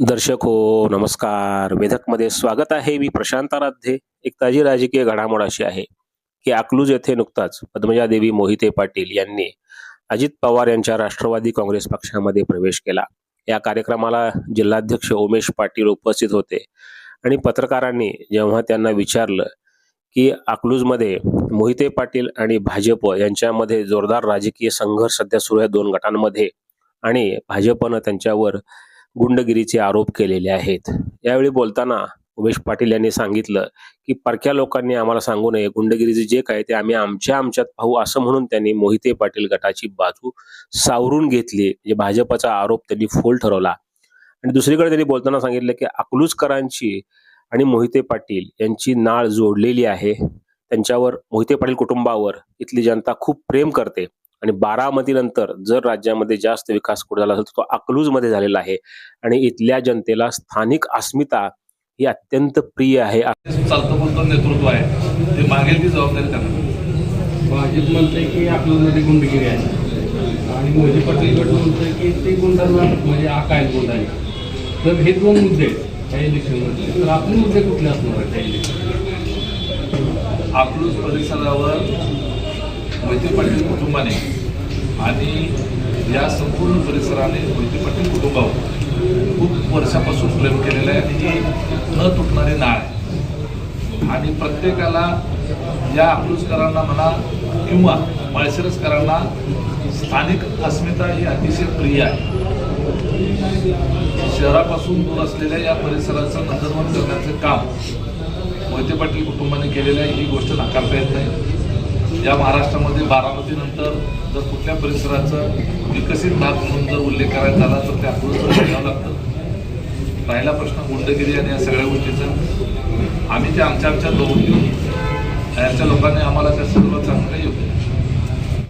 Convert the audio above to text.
दर्शक हो नमस्कार. वेधकमध्ये स्वागत आहे. मी प्रशांत आराध्ये. एक ताजी राजकीय घडामोड अशी आहे की अकलूज येथे नुकताच पद्मजा देवी मोहिते पाटील यांनी अजित पवार यांच्या राष्ट्रवादी काँग्रेस पक्षामध्ये प्रवेश केला. या कार्यक्रमाला जिल्हाध्यक्ष उमेश पाटील उपस्थित होते आणि पत्रकारांनी जेव्हा त्यांना विचारलं की अकलूजमध्ये मोहिते पाटील आणि भाजप यांच्यामध्ये जोरदार राजकीय संघर्ष सध्या सुरू आहे दोन गटांमध्ये आणि भाजपनं त्यांच्यावर गुंडगिरीचे आरोप केलेले आहेत. यावेळी बोलताना उमेश पाटील यांनी सांगितलं की परक्या लोकांनी आम्हाला सांगू नये गुंडगिरीचे जे काय ते आम्ही आमच्या आमच्यात पाहू असं म्हणून त्यांनी मोहिते पाटील गटाची बाजू सावरून घेतली म्हणजे भाजपचा आरोप त्यांनी फोल ठरवला. आणि दुसरीकडे त्यांनी बोलताना सांगितलं की अकलूजकरांची आणि मोहिते पाटील यांची नाळ जोडलेली आहे. त्यांच्यावर मोहिते पाटील कुटुंबावर इथली जनता खूप प्रेम करते. आणि बारामतीनंतर जर राज्यामध्ये जास्त विकास कुठे झाला असेल तर तो अकलूजमध्ये झालेला आहे. आणि इथल्या जनतेला स्थानिक अस्मिता ही अत्यंत प्रिय आहे. चालतं बोलतं नेतृत्व आहे. ते मागेल ती जबाबदारी त्यांना. भाजप म्हणते की आपल्यामध्ये गुंडगिरी आहे. आणि मोदी पाटील गट म्हणतोय की ते गुंडांना म्हणजे हा काय गुंड आहे. तर हे दोन मुद्दे त्या इलेक्शनमध्ये. तर आपले मुद्दे कुठले असणार त्या इलेक्शन अकलूज परिसरावर मोहिते पाटील कुटुंबाने आणि या संपूर्ण परिसराने मोहिते पाटील कुटुंबावर खूप वर्षापासून प्रेम केलेलं आहे आणि ही न तुटणारी नाळ आहे. आणि प्रत्येकाला या अकलूजकरांना म्हणा किंवा माळशिरसकरांना स्थानिक अस्मिता ही अतिशय प्रिय आहे. शहरापासून दूर असलेल्या या परिसराचं नंदनवन करण्याचं काम मोहिते पाटील कुटुंबाने केलेलं आहे ही गोष्ट नाकारता येत नाही. या महाराष्ट्रामध्ये बारामतीनंतर जर कुठल्या परिसराचं विकसित भाग म्हणून जर उल्लेख करायचा झाला तर ते अकलूजचं घ्यावं लागतं. राहिला प्रश्न गुंडगिरी आणि या सगळ्या गोष्टीचा. आम्ही ते आमच्या आमच्या दोन घेऊन याच्या लोकांनी आम्हाला त्या संदर्भात चांगलं योग्य